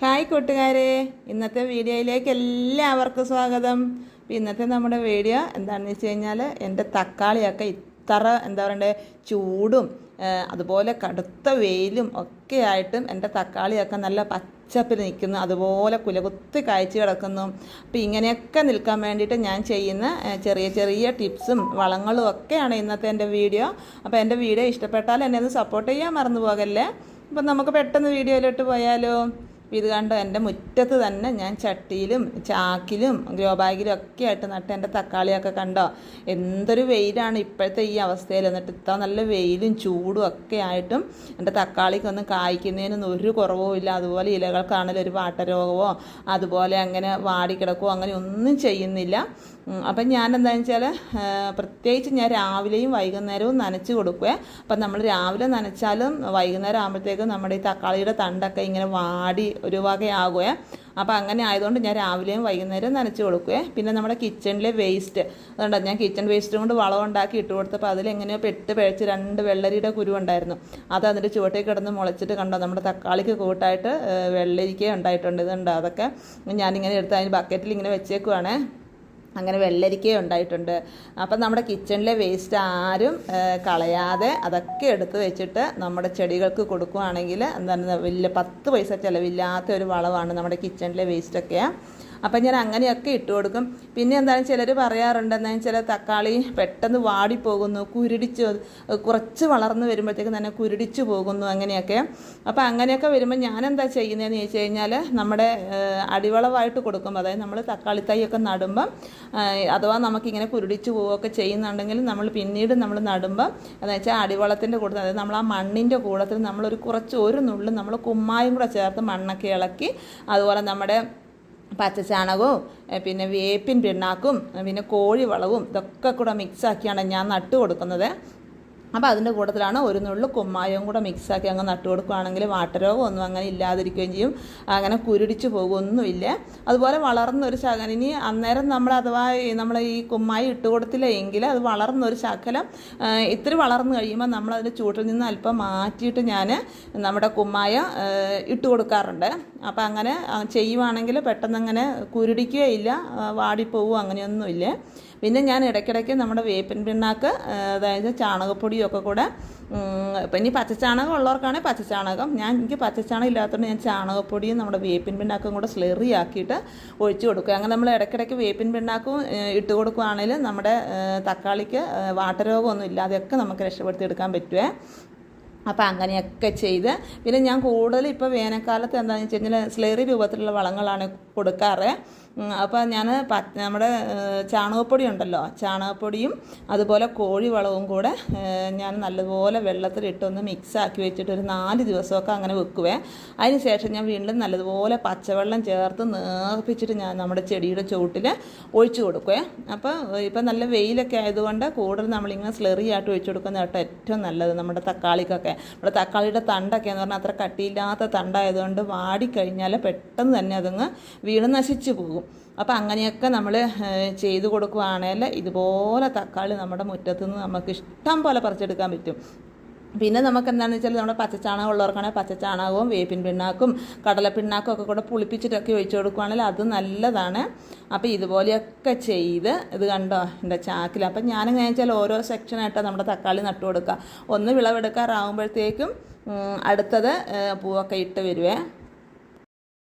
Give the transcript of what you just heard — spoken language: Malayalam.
ഹായ് കൂട്ടുകാരെ. ഇന്നത്തെ വീഡിയോയിലേക്ക് എല്ലാവർക്കും സ്വാഗതം. ഇന്നത്തെ നമ്മുടെ വീഡിയോ എന്താണെന്ന് വെച്ച് കഴിഞ്ഞാൽ എന്റെ തക്കാളിയൊക്കെ ഇത്ര എന്താ പറയണ്ടേ ചൂടും അതുപോലെ കടുത്ത വെയിലും ഒക്കെ ആയിട്ടും എന്റെ തക്കാളിയൊക്കെ നല്ല പച്ചപ്പിൽ നിൽക്കുന്നു. അതുപോലെ കുലകുത്തി കാഴ്ച കിടക്കുന്നു. അപ്പോൾ ഇങ്ങനെയൊക്കെ നിൽക്കാൻ വേണ്ടിയിട്ട് ഞാൻ ചെയ്യുന്ന ചെറിയ ചെറിയ ടിപ്സും വളങ്ങളും ഒക്കെയാണ് ഇന്നത്തെ എന്റെ വീഡിയോ. അപ്പോൾ എന്റെ വീഡിയോ ഇഷ്ടപ്പെട്ടാൽ എന്നെ ഒന്ന് സപ്പോർട്ട് ചെയ്യാൻ മറന്നു പോകല്ലേ? അപ്പം നമുക്ക് പെട്ടെന്ന് വീഡിയോയിലോട്ട് പോയാലോ. ഇത് കണ്ടോ എന്റെ മുറ്റത്ത് തന്നെ ഞാൻ ചട്ടിയിലും ചാക്കിലും ഗ്രോ ബാഗിലും ഒക്കെ ആയിട്ട് നട്ട് എന്റെ തക്കാളിയൊക്കെ കണ്ടോ. എന്തൊരു വെയിലാണ് ഇപ്പോഴത്തെ ഈ അവസ്ഥയിൽ. എന്നിട്ട് ഇത്ര നല്ല വെയിലും ചൂടും ഒക്കെ ആയിട്ടും എന്റെ തക്കാളിക്കൊന്നും കായ്ക്കുന്നതിനൊന്നും ഒരു കുറവും ഇല്ല. അതുപോലെ ഇലകൾക്കാണെങ്കിലും ഒരു വാട്ടരോഗമോ അതുപോലെ അങ്ങനെ വാടിക്കിടക്കുകയോ അങ്ങനെ ഒന്നും ചെയ്യുന്നില്ല. അപ്പം ഞാൻ എന്താണെന്ന് വെച്ചാൽ പ്രത്യേകിച്ച് ഞാൻ രാവിലെയും വൈകുന്നേരവും നനച്ച് കൊടുക്കുക അപ്പം നമ്മൾ രാവിലെ നനച്ചാലും വൈകുന്നേരം ആകുമ്പോഴത്തേക്കും നമ്മുടെ ഈ തക്കാളിയുടെ തണ്ടൊക്കെ ഇങ്ങനെ വാടി ഒരു വകയാകുവേ. അപ്പം അങ്ങനെ ആയതുകൊണ്ട് ഞാൻ രാവിലെയും വൈകുന്നേരം നനച്ച് കൊടുക്കുവേ. പിന്നെ നമ്മുടെ കിച്ചണിലെ വേസ്റ്റ്. അതുകൊണ്ട് ഞാൻ കിച്ചൺ വേസ്റ്റ് കൊണ്ട് വളം ഉണ്ടാക്കി ഇട്ട് കൊടുത്തപ്പോൾ അതിലെങ്ങനെയോ പെട്ട് പിഴച്ച് രണ്ട് വെള്ളരിയുടെ കുരു ഉണ്ടായിരുന്നു. അത് അതിന്റെ ചുവട്ടേക്ക് കിടന്ന് മുളച്ചിട്ട് കണ്ടോ നമ്മുടെ തക്കാളിക്ക് കൂട്ടായിട്ട് വെള്ളരിക്ക ഉണ്ടായിട്ടുണ്ട്. ഇതുണ്ട്? അതൊക്കെ ഞാനിങ്ങനെ എടുത്ത് അതിന് ബക്കറ്റിൽ ഇങ്ങനെ വെച്ചേക്കുവാണേ. അങ്ങനെ വെള്ളരിക്ക ഉണ്ടായിട്ടുണ്ട്. അപ്പം നമ്മുടെ കിച്ചണിലെ വേസ്റ്റ് ആരും കളയാതെ അതൊക്കെ എടുത്ത് വെച്ചിട്ട് നമ്മുടെ ചെടികൾക്ക് കൊടുക്കുകയാണെങ്കിൽ എന്താണ് വലിയ പത്ത് പൈസ ചിലവില്ലാത്ത ഒരു വളമാണ് നമ്മുടെ കിച്ചണിലെ വേസ്റ്റൊക്കെ അപ്പം ഞാൻ അങ്ങനെയൊക്കെ ഇട്ട് കൊടുക്കും. പിന്നെ എന്താണ് ചിലർ പറയാറുണ്ട് എന്താണെന്ന് വെച്ചാൽ തക്കാളി പെട്ടെന്ന് വാടിപ്പോകുന്നു കുരുടിച്ച് കുറച്ച് വളർന്ന് വരുമ്പോഴത്തേക്ക് തന്നെ കുരുടിച്ച് പോകുന്നു അങ്ങനെയൊക്കെ. അപ്പോൾ അങ്ങനെയൊക്കെ വരുമ്പോൾ ഞാൻ എന്താ ചെയ്യുന്നതെന്ന് ചോദിച്ചു കഴിഞ്ഞാൽ നമ്മുടെ അടിവളവായിട്ട് കൊടുക്കും അതായത് നമ്മൾ തക്കാളി തൈയൊക്കെ നടുമ്പം അഥവാ നമുക്കിങ്ങനെ കുരുടിച്ച് പോവുകയൊക്കെ ചെയ്യുന്നുണ്ടെങ്കിൽ നമ്മൾ പിന്നീട് നമ്മൾ നടുമ്പം എന്ന് വെച്ചാൽ അടിവളത്തിന്റെ കൂട്ടത്തിൽ അതായത് നമ്മൾ ആ മണ്ണിന്റെ കൂടത്തിൽ നമ്മളൊരു കുറച്ച് ഒരു നുള്ളിൽ നമ്മൾ കുമ്മായും കൂടെ ചേർത്ത് മണ്ണൊക്കെ ഇളക്കി അതുപോലെ നമ്മുടെ പച്ചച്ചാണകവും പിന്നെ വേപ്പിൻ പിണ്ണാക്കും പിന്നെ കോഴിവളവും ഇതൊക്കെ കൂടെ മിക്സാക്കിയാണ് ഞാൻ നട്ടു കൊടുക്കുന്നത്. അപ്പോൾ അതിന്റെ കൂട്ടത്തിലാണ് ഒരു നുള്ളു കുമ്മായവും കൂടെ മിക്സാക്കി അങ്ങ് നട്ടു കൊടുക്കുകയാണെങ്കിൽ വാട്ടരോഗം ഒന്നും അങ്ങനെ ഇല്ലാതിരിക്കുകയും ചെയ്യും. അങ്ങനെ കുരുടിച്ച് പോകുമൊന്നുമില്ല അതുപോലെ വളർന്നൊരു ശകലം. ഇനി അന്നേരം നമ്മൾ അഥവാ നമ്മൾ ഈ കുമ്മായി ഇട്ട് കൊടുത്തില്ല എങ്കിൽ അത് വളർന്നൊരു ശകലം ഇത്തിരി വളർന്നു കഴിയുമ്പോൾ നമ്മൾ അതിന്റെ ചൂട്ടിൽ നിന്ന് അല്പം മാറ്റിയിട്ട് ഞാൻ നമ്മുടെ കുമ്മായ ഇട്ട് കൊടുക്കാറുണ്ട്. അപ്പോൾ അങ്ങനെ ചെയ്യുവാണെങ്കിൽ പെട്ടെന്ന് അങ്ങനെ കുരുടിക്കുകയില്ല വാടിപ്പോവും അങ്ങനെയൊന്നുമില്ല. പിന്നെ ഞാൻ ഇടയ്ക്കിടയ്ക്ക് നമ്മുടെ വേപ്പിൻ പിണ്ണാക്ക് അതായത് ചാണകപ്പൊടിയൊക്കെ കൂടെ ഇപ്പം ഇനി പച്ചച്ചാണകം ഉള്ളവർക്കാണെങ്കിൽ പച്ചച്ചാണകം. ഞാൻ എനിക്ക് പച്ചച്ചാണകം ഇല്ലാത്തതുകൊണ്ട് ഞാൻ ചാണകപ്പൊടിയും നമ്മുടെ വേപ്പിൻ പിണ്ണാക്കും കൂടെ സ്ലെറി ആക്കിയിട്ട് ഒഴിച്ചു കൊടുക്കുക അങ്ങനെ നമ്മൾ ഇടയ്ക്കിടയ്ക്ക് വേപ്പിൻ പിണ്ണാക്കും ഇട്ട് കൊടുക്കുകയാണെങ്കിൽ നമ്മുടെ തക്കാളിക്ക് വാട്ടരോഗമൊന്നും ഇല്ലാതെയൊക്കെ നമുക്ക് രക്ഷപ്പെടുത്തി എടുക്കാൻ പറ്റുമേ അപ്പോൾ അങ്ങനെയൊക്കെ ചെയ്ത്. പിന്നെ ഞാൻ കൂടുതൽ ഇപ്പോൾ വേനൽക്കാലത്ത് എന്താണെന്ന് വെച്ച് കഴിഞ്ഞാൽ സ്ലേറി രൂപത്തിലുള്ള വളങ്ങളാണ് കൊടുക്കാറ്. അപ്പോൾ ഞാൻ നമ്മുടെ ചാണകപ്പൊടി ഉണ്ടല്ലോ ചാണകപ്പൊടിയും അതുപോലെ കോഴി വളവും കൂടെ ഞാൻ നല്ലതുപോലെ വെള്ളത്തിലിട്ടൊന്ന് മിക്സാക്കി വെച്ചിട്ട് ഒരു നാല് ദിവസമൊക്കെ അങ്ങനെ വെക്കുവേ. അതിന് ശേഷം ഞാൻ വീണ്ടും നല്ലതുപോലെ പച്ചവെള്ളം ചേർത്ത് നേർപ്പിച്ചിട്ട് ഞാൻ നമ്മുടെ ചെടിയുടെ ചുവട്ടിൽ ഒഴിച്ചു കൊടുക്കുവേ. അപ്പോൾ ഇപ്പം നല്ല വെയിലൊക്കെ ആയതുകൊണ്ട് കൂടുതൽ നമ്മളിങ്ങനെ സ്ലെറിയായിട്ട് ഒഴിച്ചു കൊടുക്കുന്ന കേട്ടോ ഏറ്റവും നല്ലത് നമ്മുടെ തക്കാളിക്കൊക്കെ. നമ്മുടെ തക്കാളിയുടെ തണ്ടൊക്കെ എന്ന് പറഞ്ഞാൽ അത്ര കട്ടിയില്ലാത്ത തണ്ടായതുകൊണ്ട് വാടിക്കഴിഞ്ഞാൽ പെട്ടെന്ന് തന്നെ അതങ്ങ് വീണ് നശിച്ചു പോകും. അപ്പോൾ അങ്ങനെയൊക്കെ നമ്മൾ ചെയ്തു കൊടുക്കുകയാണെങ്കിൽ ഇതുപോലെ തക്കാളി നമ്മുടെ മുറ്റത്തുനിന്ന് നമുക്ക് ഇഷ്ടം പോലെ പറിച്ചെടുക്കാൻ പറ്റും. പിന്നെ നമുക്ക് എന്താണെന്ന് വെച്ചാൽ നമ്മുടെ പച്ചച്ചാണകം ഉള്ളവർക്കാണെങ്കിൽ പച്ചച്ചാണകവും വേപ്പിൻ പിണ്ണാക്കും കടല പിണ്ണാക്കും ഒക്കെ കൂടെ പുളിപ്പിച്ചിട്ടൊക്കെ ഒഴിച്ചു കൊടുക്കുകയാണെങ്കിൽ അത് നല്ലതാണ്. അപ്പോൾ ഇതുപോലെയൊക്കെ ചെയ്ത് ഇത് കണ്ടോ എന്റെ ചാക്കിൽ. അപ്പം ഞാനെങ്ങനെ വെച്ചാൽ ഓരോ സെക്ഷനായിട്ടാണ് നമ്മുടെ തക്കാളി നട്ടു കൊടുക്കുക ഒന്ന് വിളവെടുക്കാറാകുമ്പോഴത്തേക്കും അടുത്തത് പൂവൊക്കെ ഇട്ട് വരുവേ.